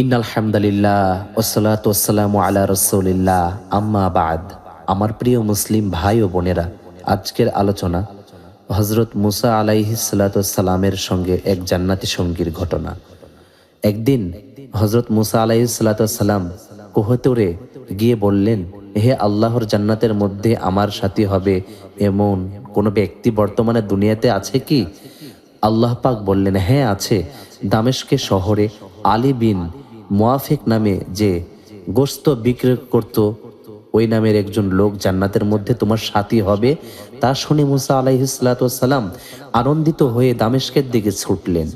ইন্নাল আলা আমার প্রিয় মুসলিম ভাই ও বোনেরা, আজকের আলোচনা হজরত মুসা আলাইহি সালামের সঙ্গে এক জান্নাতি সঙ্গীর ঘটনা। একদিন হজরত মুসা আলাইহি সালাম কোহতরে গিয়ে বললেন, হে আল্লাহর জান্নাতের মধ্যে আমার সাথী হবে এমন কোনো ব্যক্তি বর্তমানে দুনিয়াতে আছে কি? আল্লাহ পাক বললেন হ্যাঁ আছে। দামেশকে শহরে আলী বিন মোয়াফেক নামে যে গোস্ত বিক্রয় করত, ওই নামের একজন লোক জান্নাতের মধ্যে তোমার সাথী হবে। তা শুনে মুসা আলাইহিসালাম আনন্দিত হয়ে দামেশকের দিকে ছুটলেন।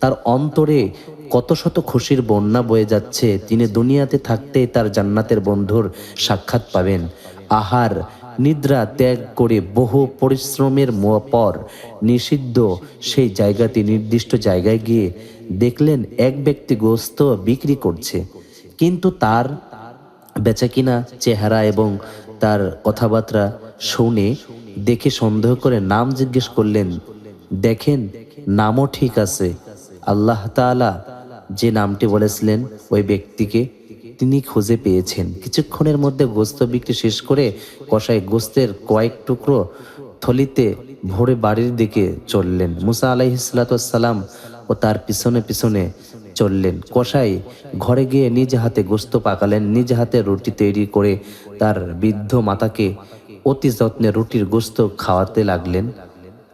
তার অন্তরে কত শত খুশির বন্যা বয়ে যাচ্ছে। তিনি দুনিয়াতে থাকতে তার জান্নাতের বন্ধুর সাক্ষাৎ পাবেন। আহার নিদ্রা ত্যাগ করে বহু পরিশ্রমের পর নিষিদ্ধ সেই জায়গাতে, নির্দিষ্ট জায়গায় গিয়ে দেখলেন এক ব্যক্তি গোস্ত বিক্রি করছে। কিন্তু তার বেচাকিনা চেহারা এবং তার কথাবার্তা শুনে দেখে সন্দেহ করে নাম জিজ্ঞেস করলেন, দেখেন, নামও ঠিক আছে। আল্লাহ তাআলা যে নামটি বলেছিলেন ওই ব্যক্তিকে তিনি খুঁজে পেয়েছেন। কিছুক্ষণের মধ্যে গোস্ত বিক্রি শেষ করে কষাই গোস্তের কয়েক টুকরো থলিতে ভরে বাড়ির দিকে চললেন। মুসা আলাইহিসালাম ও তার পিছনে পিছনে চললেন। কষাই ঘরে গিয়ে নিজ হাতে গোস্ত পাকালেন, নিজ হাতে রুটি তৈরি করে তার বৃদ্ধ মাতাকে অতি যত্নে রুটির গোস্ত খাওয়াতে লাগলেন।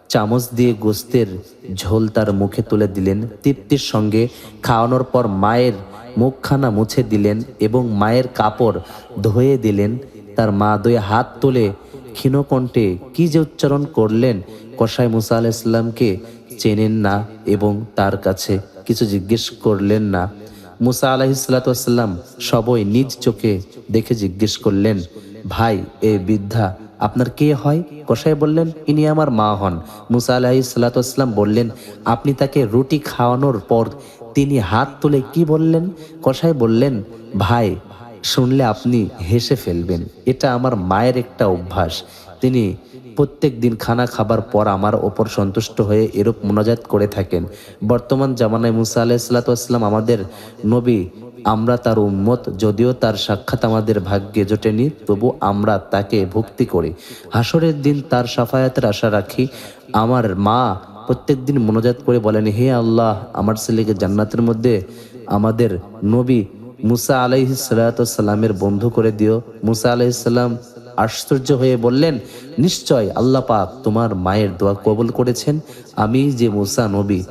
চামচ দিয়ে গোস্তের ঝোল তার মুখে তুলে দিলেন। তৃপ্তির সঙ্গে খাওয়ানোর পর মায়ের মুখখানা মুছে দিলেন এবং মায়ের কাপড় ধুয়ে দিলেন। তার মা দুই হাত তুলে ক্ষীণকণ্ঠে কি যে উচ্চারণ করলেন, কসাই মুসা আলাইসাল্লামকে চেনেন না এবং তার কাছে কিছু জিজ্ঞেস করলেন না। মুসা আলাহিসাল্লাম সবই নিজ চোখে দেখে জিজ্ঞেস করলেন, ভাই, এ বৃদ্ধা আপনার কে হয়? কষাই বললেন, ইনি আমার মা হন। মুসা আলাহি সাল্লাতাম বললেন, আপনি তাকে রুটি খাওয়ানোর পর তিনি হাত তুলে কি বললেন? কসাই বললেন, ভাই, শুনলে আপনি হেসে ফেলবেন। এটা আমার মায়ের একটা অভ্যাস। তিনি প্রত্যেক দিন খানা খাবার পর আমার ওপর সন্তুষ্ট হয়ে এরূপ মোনাজাত করে থাকেন। বর্তমান জামানায় মুসা আলাহিসাল্লাম আমাদের নবী আমরা তার উম্মত, যদিও তার সাক্ষাৎ আমাদের ভাগ্যে জোটেনি, তবু আমরা তাকে ভক্তি করি। হাসরের দিন তার সাফায়াতের আশা রাখি। আমার মা প্রত্যেক দিন মনোজাত করে বলেন, হে আল্লাহ, আমার ছেলেকে জান্নাতের মধ্যে আমাদের নবী মুসা আলাইহি সালামের বন্ধু করে দিও। মুসা আলাইহিসাল্লাম আশ্চর্য হয়ে বললেন, নিশ্চয় আল্লাহ পাক তোমার মায়ের দোয়া কবুল করেছেন। আমি যে মুসা নবী,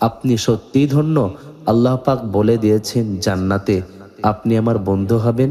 আপনি সত্যিই ধন্য। আল্লাহ পাক বলে দিয়েছেন জান্নাতে আপনি আমার বন্ধু হবেন।